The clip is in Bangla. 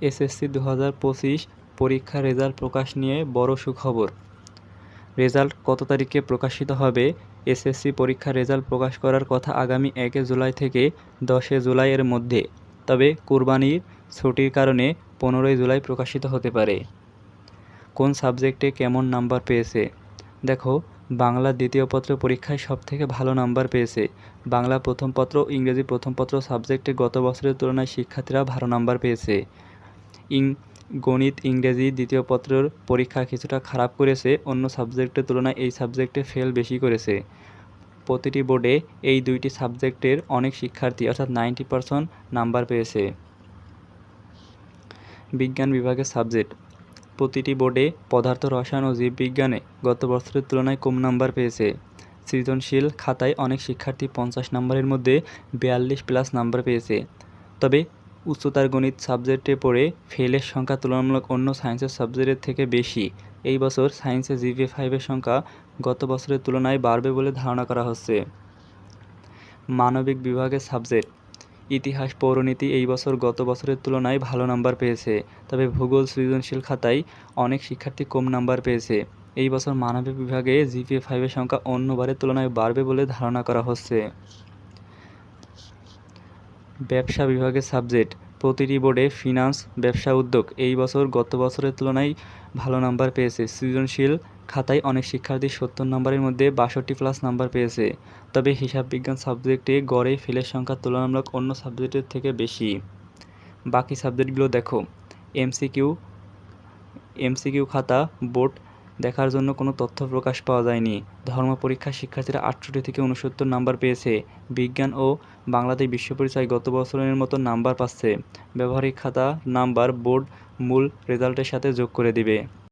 এসএসসি দু হাজার পঁচিশ পরীক্ষার রেজাল্ট প্রকাশ নিয়ে বড় সুখবর। রেজাল্ট কত তারিখে প্রকাশিত হবে? এসএসসি পরীক্ষার রেজাল্ট প্রকাশ করার কথা আগামী একে জুলাই থেকে দশে জুলাইয়ের মধ্যে। তবে কোরবানির ছুটির কারণে পনেরোই জুলাই প্রকাশিত হতে পারে। কোন সাবজেক্টে কেমন নাম্বার পেয়েছে? দেখো, বাংলা দ্বিতীয় পত্র পরীক্ষায় সবথেকে ভালো নাম্বার পেয়েছে। বাংলা প্রথম পত্র ইংরেজি প্রথম পত্র সাবজেক্টে গত বছরের তুলনায় শিক্ষার্থীরা ভালো নাম্বার পেয়েছে। ইং, গণিত, ইংরেজি দ্বিতীয় পত্রের পরীক্ষা কিছুটা খারাপ করেছে, অন্য সাবজেক্টের তুলনায় এই সাবজেক্টে ফেল বেশি করেছে। প্রতিটি বোর্ডে এই দুইটি সাবজেক্টের অনেক শিক্ষার্থী, অর্থাৎ নাইনটি পার্সেন্ট নাম্বার পেয়েছে। বিজ্ঞান বিভাগের সাবজেক্ট। প্রতিটি বোর্ডে পদার্থ, রসায়ন ও জীববিজ্ঞানে গত বছরের তুলনায় কম নাম্বার পেয়েছে। সৃজনশীল খাতায় অনেক শিক্ষার্থী পঞ্চাশ নম্বরের মধ্যে বিয়াল্লিশ প্লাস নাম্বার পেয়েছে। তবে উচ্চতার গণিত সাবজেক্টে পড়ে ফেলের সংখ্যা তুলনামূলক অন্য সায়েন্সের সাবজেক্টের থেকে বেশি। এই বছর সায়েন্সে জিপিএ ফাইভের সংখ্যা গত বছরের তুলনায় বাড়বে বলে ধারণা করা হচ্ছে। মানবিক বিভাগের সাবজেক্ট। ইতিহাস, পৌরনীতি এই বছর গত বছরের তুলনায় ভালো নাম্বার পেয়েছে, তবে ভূগোল, সৃজনশীল খাতায় অনেক শিক্ষার্থী কম নাম্বার পেয়েছে। এই বছর মানবিক বিভাগে জিপিএ ফাইভের সংখ্যা অন্যবারের তুলনায় বাড়বে বলে ধারণা করা হচ্ছে। ব্যবসা বিভাগের সাবজেক্ট। প্রতিটি বোর্ডে ফিনান্স, ব্যবসা, উদ্যোগ। এই বছর, গত বছরের তুলনায় ভালো নাম্বার পেয়েছে। সৃজনশীল খাতায় অনেক শিক্ষার্থী সত্তর নম্বরের মধ্যে বাষট্টি প্লাস নাম্বার পেয়েছে। তবে হিসাব বিজ্ঞান সাবজেক্টে গড়ে ফেলের সংখ্যা তুলনামূলক অন্য সাবজেক্টের থেকে বেশি। বাকি সাবজেক্টগুলো দেখো। এমসিকিউ এমসিকিউ খাতা, বোর্ড দেখার জন্য কোনো তথ্য প্রকাশ পাওয়া যায়নি। ধর্ম পরীক্ষা শিক্ষার্থীরা আটষট্টি থেকে উনসত্তর নাম্বার পেয়েছে। বিজ্ঞান ও বাংলাদেশ বিশ্ব পরিচয় গত বছরের মতো নাম্বার পাচ্ছে। ব্যবহারিক খাতা নাম্বার বোর্ড মূল রেজাল্টের সাথে যোগ করে দিবে।